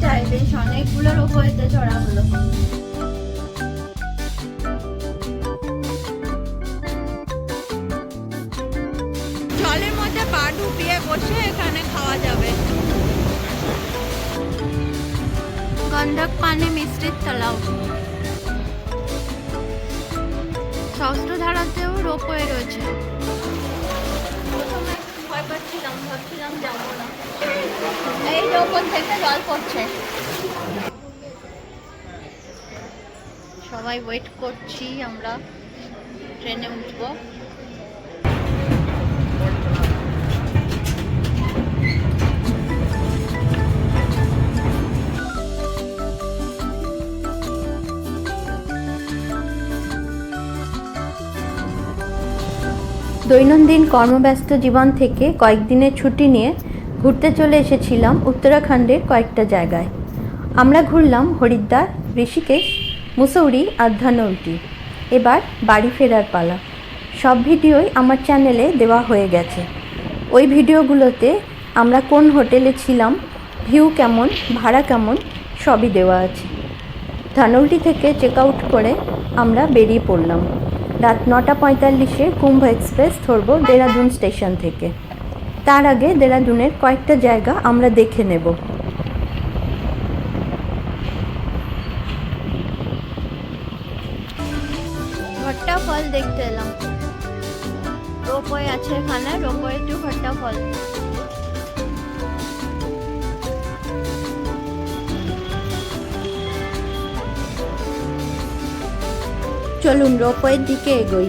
টুকটাক বেশ অনেকগুলো রোপওয়েতে চড়া হলো। জলের মধ্যে পা ডুবিয়ে বসে এখানে খাওয়া যাবে। গন্ধক পানে মিষ্টির তলাও। সহস্রধারাতেও রোপওয়ে রয়েছে। প্রথমে ভয় পাচ্ছিলাম ভাবছিলাম যাব না। এই থেকে জল পড়ছে। সবাই ওয়েট করছি, আমরা ট্রেনে উঠবো। দৈনন্দিন কর্মব্যস্ত জীবন থেকে কয়েকদিনের ছুটি নিয়ে ঘুরতে চলে এসেছিলাম উত্তরাখণ্ডের কয়েকটা জায়গায়। আমরা ঘুরলাম হরিদ্বার, ঋষিকেশ, মুসৌরি আর ধনৌটি এবার বাড়ি ফেরার পালা। সব ভিডিওই আমার চ্যানেলে দেওয়া হয়ে গেছে। ওই ভিডিওগুলোতে আমরা কোন হোটেলে ছিলাম, ভিউ কেমন, ভাড়া কেমন, সবই দেওয়া আছে। ধানৌটি থেকে চেক আউট করে আমরা বেরিয়ে পড়লাম। রাত নটা পঁয়তাল্লিশে কুম্ভ এক্সপ্রেস ধরবো দেরাদুন স্টেশন থেকে। তার আগে দেরাদুনের কয়েকটা জায়গা আমরা দেখে নেব। ভট্টা ফল দেখতে এলাম। রোপওয়ে আছে এখানে রোপওয়ে টু ভট্টা ফল। চলুন রোপওয়ের দিকে এগোই।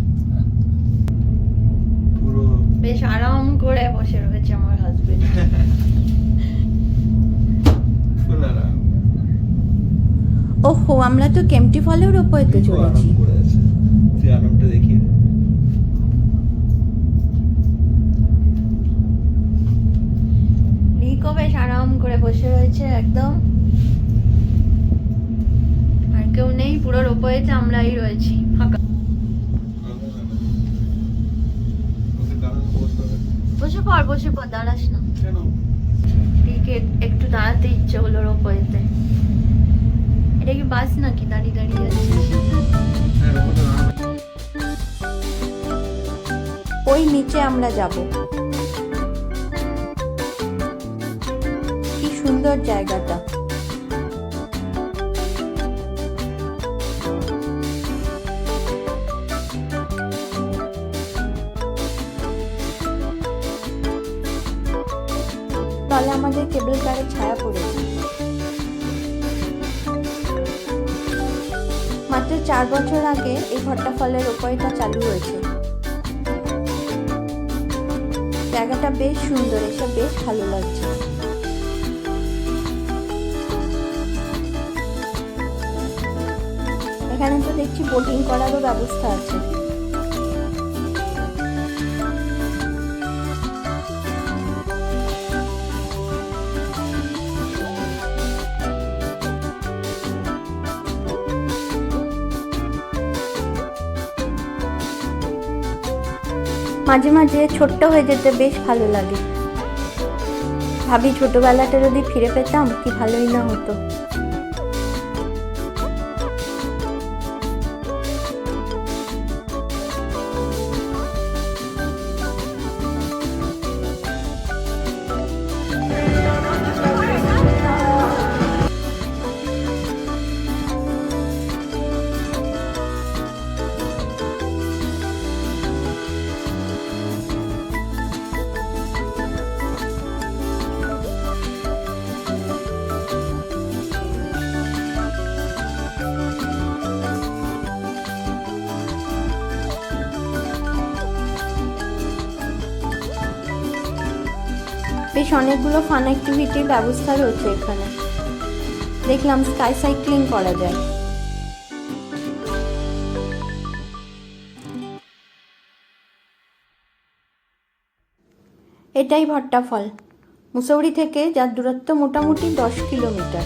বেশ আরাম করে বসে রয়েছে আমার হাজবেন্ড আরাম। ওহো আমরা তো কেমটি রোপওয়েতে খুব চলেছি। আরামটা দেখি লিকো বেশ আরাম করে বসে রয়েছে একদম। আর কেউ নেই পুরো রোপওয়েতে আমরাই রয়েছি ফাঁকা। বসে পড় বসে পড় দাঁড়াস না। কেন? একটু দাঁড়াতে ইচ্ছে হলো রোপওয়েতে। এটা কি বাস নাকি? দাঁড়িয়ে দাঁড়িয়ে হ্যাঁ ওই নিচে আমরা যাব। কি সুন্দর জায়গাটা। কেবল কারের ছায়া পড়েছে মাত্র চার বছর আগে এই ভট্টা ফলের উপায়টা চালু হয়েছে। জায়গাটা বেশ সুন্দর, এসে বেশ ভালো লাগছে। এখানে তো দেখছি বোটিং করারও ব্যবস্থা আছে। মাঝে মাঝে ছোট্ট হয়ে যেতে বেশ ভালো লাগে। ভাবি, ছোটবেলাটা যদি ফিরে পেতাম, কি ভালোই না হতো। বেশ অনেকগুলো ফান অ্যাক্টিভিটির ব্যবস্থা রয়েছে এখানে। দেখলাম স্কাই সাইক্লিং করা যায়। এটাই ভট্টা ফল মুসৌরি থেকে যার দূরত্ব মোটামুটি দশ কিলোমিটার।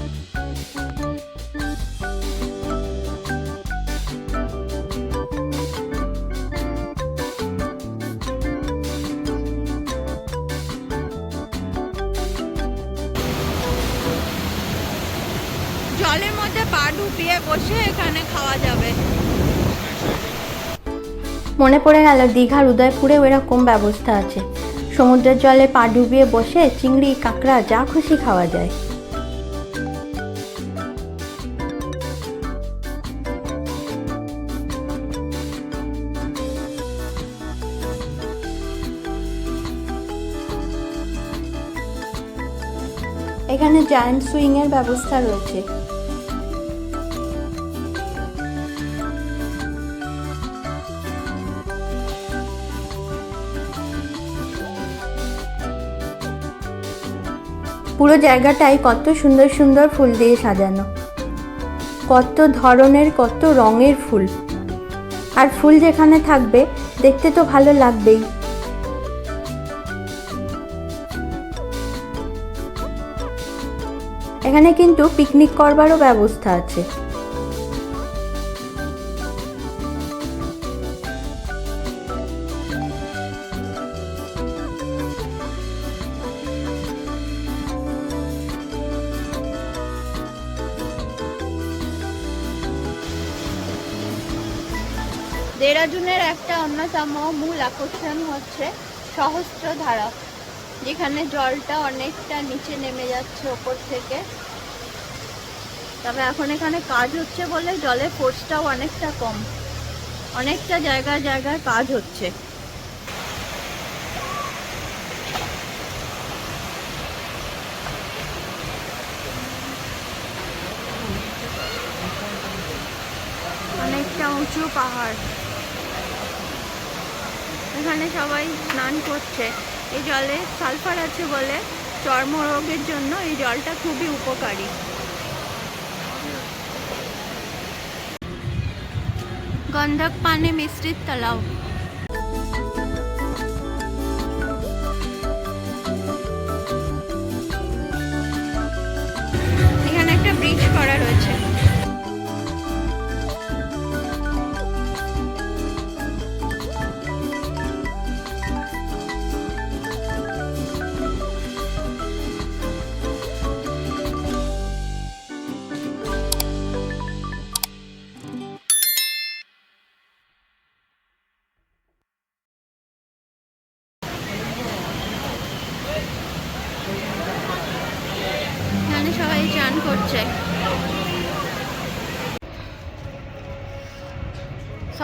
মনে পড়ে গেল, দীঘার উদয়পুরেও এরকম ব্যবস্থা আছে। সমুদ্রের জলে পা ডুবিয়ে বসে চিংড়ি, কাঁকড়া, যা খুশি খাওয়া যায়। এখানে জায়ান্ট সুইং এর ব্যবস্থা রয়েছে। পুরো জায়গাটাই কত সুন্দর সুন্দর ফুল দিয়ে সাজানো। কত ধরনের, কত রঙের ফুল। আর ফুল যেখানে থাকবে, দেখতে তো ভালো লাগবেই। এখানে কিন্তু পিকনিক করবারও ব্যবস্থা আছে। অন্যতম মূল আকর্ষণ হচ্ছে সহস্র ধারা যেখানে জলটা অনেকটা নিচে নেমে যাচ্ছে ওপর থেকে। তবে এখন এখানে কাজ হচ্ছে বলে জলের ফোর্সটাও অনেকটা কম। অনেকটা জায়গায় জায়গায় কাজ হচ্ছে। অনেকটা উঁচু পাহাড়। এখানে সবাই স্নান করছে। এই জলে সালফার আছে বলে চর্মরোগের জন্য এই জলটা খুবই উপকারী। গন্ধক পানে মিশ্রিত তালাও।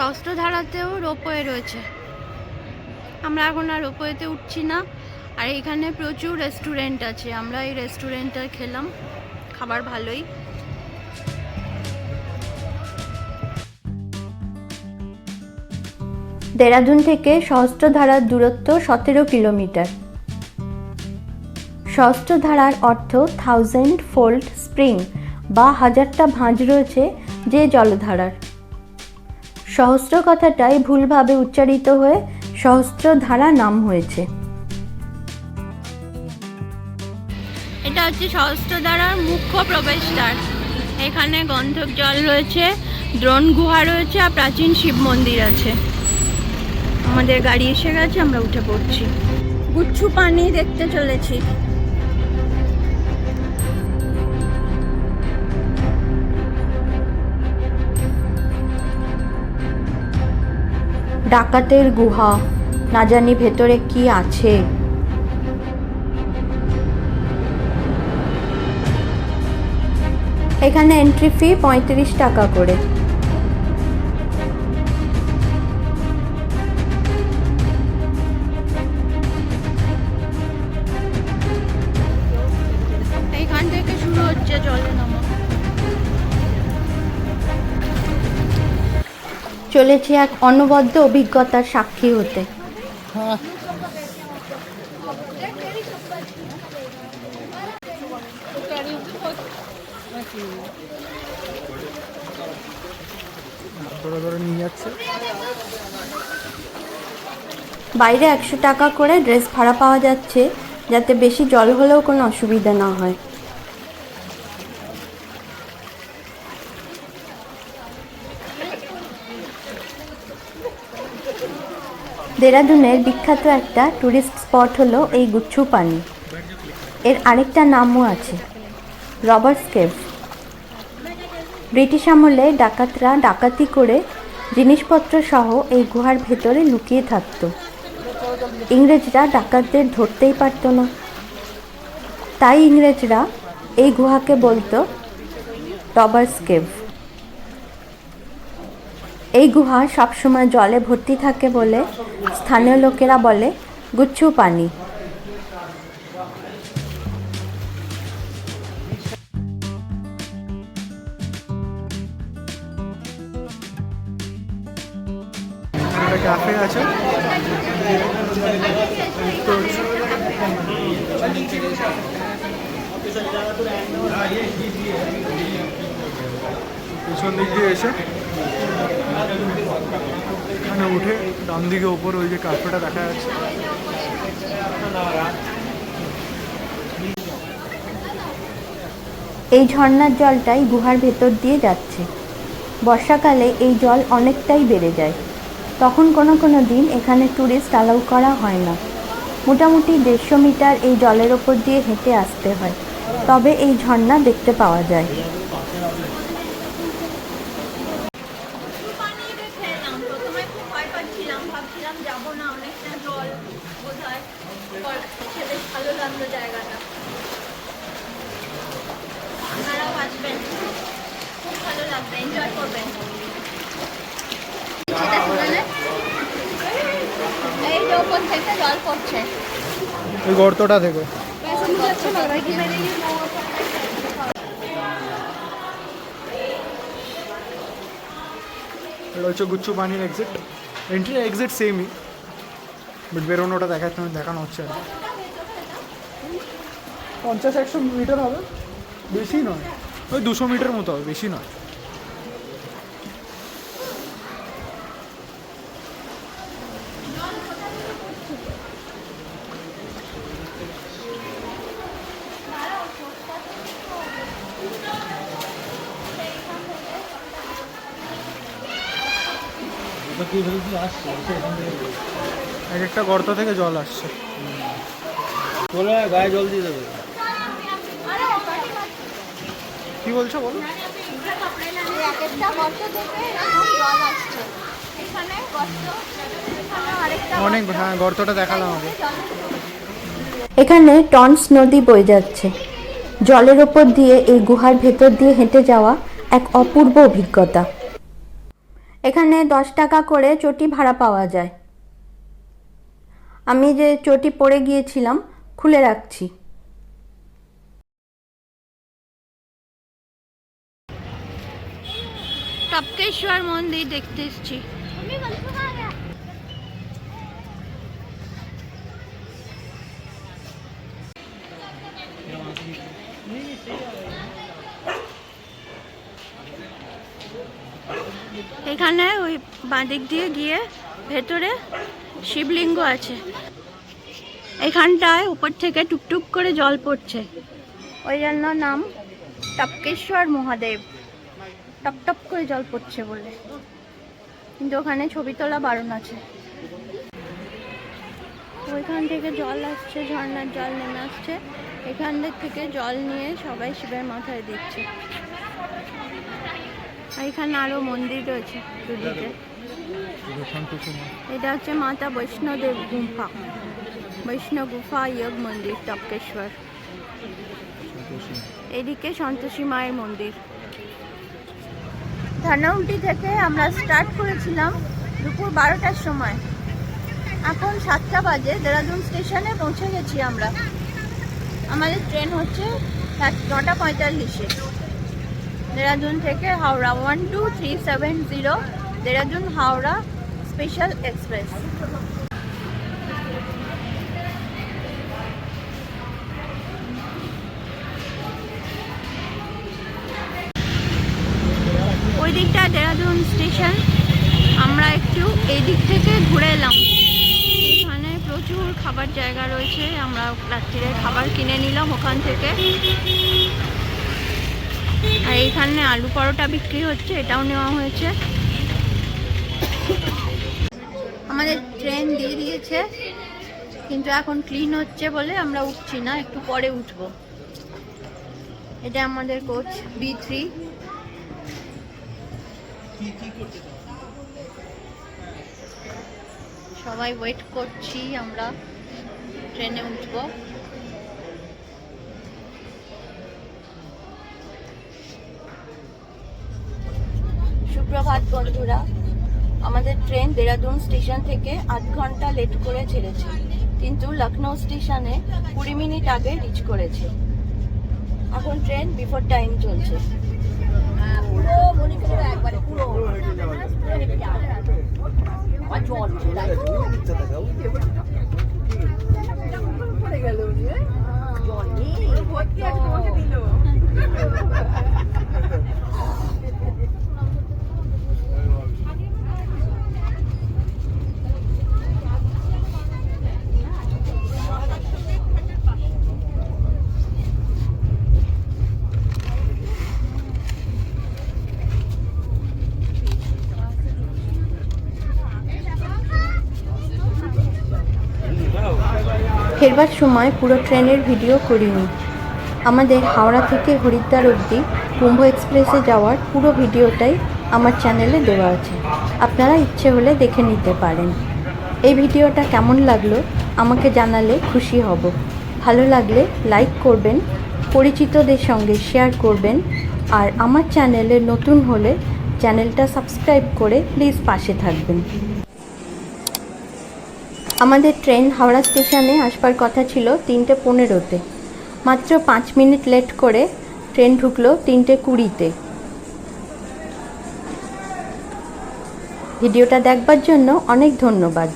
সহস্রধারাতেও রোপওয়ে রয়েছে। আমরা এখন আর রোপওয়েতে উঠছি না। আর এখানে প্রচুর রেস্টুরেন্ট আছে। আমরা এই রেস্টুরেন্টটা খেলাম। খাবার ভালোই। দেরাদুন থেকে সহস্রধারার দূরত্ব সতেরো কিলোমিটার। সহস্রধারার অর্থ থাউজেন্ড ফোল্ড স্প্রিং বা হাজারটা ভাঁজ রয়েছে যে জলধারার। সহস্র কথাটাই ভুলভাবে উচ্চারিত হয়ে সহস্রধারা নাম হয়েছে। এটা হচ্ছে সহস্রধারার মুখ্য প্রবেশদ্বার। এখানে গন্ধক জল রয়েছে দ্রোণ গুহা রয়েছে আর প্রাচীন শিব মন্দির আছে। আমাদের গাড়ি এসে গেছে আমরা উঠে পড়ছি। গুচ্ছু পানি দেখতে চলেছি। ডাকাতের গুহা। না জানি ভেতরে কি আছে। এখানে এন্ট্রি ফি পঁয়ত্রিশ টাকা করে। চলেছে এক অনবদ্য অভিজ্ঞতার সাক্ষী হতে। বাইরে একশো টাকা করে ড্রেস ভাড়া পাওয়া যাচ্ছে, যাতে বেশি জল হলেও কোনো অসুবিধা না হয়। দেরাদুনের বিখ্যাত একটা টুরিস্ট স্পট হলো এই গুচ্ছু পানি এর আরেকটা নামও আছে, রবার্টস কেভ। ব্রিটিশ আমলে ডাকাতরা ডাকাতি করে জিনিসপত্র সহ এই গুহার ভেতরে লুকিয়ে থাকতো। ইংরেজরা ডাকাতদের ধরতেই পারতো না। তাই ইংরেজরা এই গুহাকে বলতো রবার্স কেভ। এই গুহা সবসময় জলে ভর্তি থাকে বলে স্থানীয় লোকেরা বলে গুচ্ছু পানি। পিছন দিক দিয়ে এসে এখানে উঠে ডান দিকে ওপর ওই যে ক্যাফেটা দেখা যাচ্ছে। এই ঝর্ণার জলটাই গুহার ভেতর দিয়ে যাচ্ছে। বর্ষাকালে এই জল অনেকটাই বেড়ে যায়। তখন কোনো কোনো দিন এখানে ট্যুরিস্ট অ্যালাউ করা হয় না। মোটামুটি দেড়শো মিটার এই জলের ওপর দিয়ে হেঁটে আসতে হয়। তবে এই ঝর্ণা দেখতে পাওয়া যায় পানি দেখে এলাম প্রথমে খুব ভয় পাচ্ছিলাম ভাবছিলাম যাব না অনেকটা জল বোধহয় পর এসে বেশ ভালো লাগল জায়গাটা। আপনারাও আসবেন। খুব ভালো লাগবে এনজয় করবেন। সেটা শুনে এই যে ওপর থেকে জল পড়ছে। ওই গর্তটা থেকে। এটা হচ্ছে গুচ্ছু পানির এক্সিট এন্ট্রি এক্সিট সেমই বাট বেরোনোটা দেখাতে দেখানো হচ্ছে আর পঞ্চাশ একশো মিটার হবে? বেশি নয়। ওই দুশো মিটার মতো হবে বেশি নয়। এক একটা গর্ত থেকে জল আসছে। গায়ে জল দিয়ে দেবে। কি বলছো বলো? এক একটা গর্ত থেকে এরকম জল আসছে এখানে গর্ত এখানে আরেকটা অনেক হ্যাঁ গর্তটা দেখালাম আগে। এখানে টনস নদী বয়ে যাচ্ছে। জলের ওপর দিয়ে এই গুহার ভেতর দিয়ে হেঁটে যাওয়া এক অপূর্ব অভিজ্ঞতা। এখানে দশ টাকা করে চটি ভাড়া পাওয়া যায়। আমি যে চটি পরে গিয়েছিলাম, খুলে রাখছি। টপকেশ্বর মন্দির দেখতে এসেছি। এখানে ওই বাঁদিক দিয়ে গিয়ে ভেতরে শিবলিঙ্গ আছে। এখানটায় উপর থেকে টুকটুক করে জল পড়ছে। ওই জন্য নাম টপকেশ্বর মহাদেব। টপ টপ করে জল পড়ছে বলে। কিন্তু ওখানে ছবি তোলা বারণ আছে। ওইখান থেকে জল আসছে, ঝর্ণার জল নেমে আসছে। এখান থেকে জল নিয়ে সবাই শিবের মাথায় দিচ্ছে। এখানে আরও মন্দির রয়েছে দুদিকে। এটা হচ্ছে মাতা বৈষ্ণদেব গুম্ফা বৈষ্ণব গুফা যোগ মন্দির, টপকেশ্বর। এদিকে সন্তোষী মায়ের মন্দির। ধানাউটি থেকে আমরা স্টার্ট করেছিলাম দুপুর বারোটার সময়। এখন সাতটা বাজে, দেরাদুন স্টেশনে পৌঁছে গেছি আমরা। আমাদের ট্রেন হচ্ছে নটা পঁয়তাল্লিশে। দেরাদুন থেকে Howrah one two three seven zero Dehradun, Howrah special express ওই দিকটা দেরাদুন স্টেশন। আমরা একটু এদিক থেকে ঘুরে এলাম। এখানে প্রচুর খাবার জায়গা রয়েছে। আমরা রাত্রিরে খাবার কিনে নিলাম ওখান থেকে। আর এইখানে আলু পরোটা বিক্রি হচ্ছে, এটাও নেওয়া হয়েছে। আমাদের ট্রেন দিয়ে দিয়েছে, কিন্তু এখন ক্লিন হচ্ছে বলে আমরা উঠছি না, একটু পরে উঠবো। এটা আমাদের কোচ বি থ্রি সবাই ওয়েট করছি আমরা ট্রেনে উঠবো। সুপ্রভাত বন্ধুরা। আমাদের ট্রেন দেরাদুন স্টেশন থেকে আধ ঘণ্টা লেট করে ছেড়েছে, কিন্তু লখনৌ স্টেশনে কুড়ি মিনিট আগে রিচ করেছে। এখন ট্রেন বিফোর টাইম চলছে। জল তাই জল নেই ফেরবার সময় পুরো ট্রেনের ভিডিও করিনি। আমাদের হাওড়া থেকে হরিদ্বার অবধি কুম্ভ এক্সপ্রেসে যাওয়ার পুরো ভিডিওটাই আমার চ্যানেলে দেওয়া আছে। আপনারা ইচ্ছে হলে দেখে নিতে পারেন। এই ভিডিওটা কেমন লাগল আমাকে জানালে খুশি হব। ভালো লাগলে লাইক করবেন, পরিচিতদের সঙ্গে শেয়ার করবেন, আর আমার চ্যানেলে নতুন হলে চ্যানেলটা সাবস্ক্রাইব করে প্লিজ পাশে থাকবেন। আমাদের ট্রেন হাওড়া স্টেশনে আসবার কথা ছিল তিনটে পনেরোতে। মাত্র পাঁচ মিনিট লেট করে ট্রেন ঢুকলো তিনটে কুড়িতে। ভিডিওটা দেখবার জন্য অনেক ধন্যবাদ।